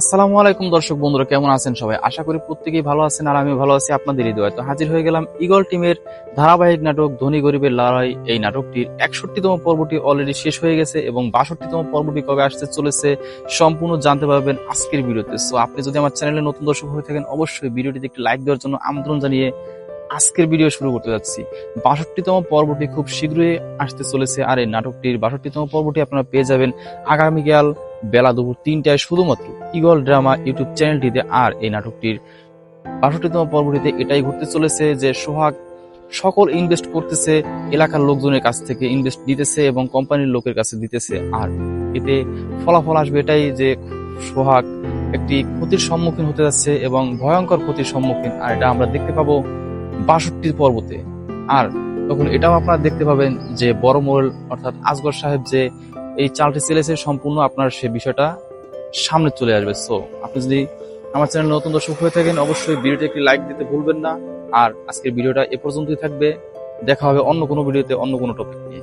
আসসালামু আলাইকুম দর্শক বন্ধুরা, কেমন আছেন সবাই? আশা করি প্রত্যেকেই ভালো আছেন আর আমি ভালো আছি আপনাদের হৃদয় তো হাজির হয়ে গেলাম ইগল টিমের ধারাবাহিক নাটক ধনী গরিবের লড়াই। এই নাটকটির একষট্টিতম পর্বটি অলরেডি শেষ হয়ে গেছে এবং বাষট্টিতম পর্বটি কবে আসতে চলেছে সম্পূর্ণ জানতে পারবেন আজকের ভিডিওতে। সো আপনি যদি আমার চ্যানেলে নতুন দর্শক হয়ে থাকেন, অবশ্যই ভিডিওটিতে একটি লাইক দেওয়ার জন্য আমন্ত্রণ জানিয়ে আজকের ভিডিও শুরু করতে যাচ্ছি। বাষট্টিতম পর্বটি খুব শীঘ্রই আসতে চলেছে আর এই নাটকটির বাষট্টিতম পর্বটি আপনারা পেয়ে যাবেন। আগামীকাল বেলা দুপুর তিনটায় শুধুমাত্র ইগল ড্রামা ইউটিউব চ্যানেলটিতে আর এই নাটকটির বাষট্টিতম পর্বটিতে এটাই ঘটতে চলেছে যে সোহাগ সকল ইনভেস্ট করতেছে, এলাকার লোকজনের কাছ থেকে ইনভেস্ট দিতেছে এবং কোম্পানির লোকের কাছে দিতেছে। আর এতে ফলাফল আসবে এটাই যে সোহাগ একটি ক্ষতির সম্মুখীন হতে যাচ্ছে এবং ভয়ঙ্কর ক্ষতির সম্মুখীন। আর এটা আমরা দেখতে পাবো বাষট্টি পর্বতে। আর তখন এটাও আপনারা দেখতে পাবেন যে বড় মোড়ল অর্থাৎ আসগর সাহেব যে এই চালটি চেলেছে সম্পূর্ণ আপনার সে বিষয়টা সামনে চলে আসবে। সো আপনি যদি আমার চ্যানেল নতুন দর্শক হয়ে থাকেন, অবশ্যই ভিডিওটি একটি লাইক দিতে ভুলবেন না। আর আজকের ভিডিওটা এ পর্যন্তই থাকবে। দেখা হবে অন্য কোনো ভিডিওতে অন্য কোনো টপিক নিয়ে।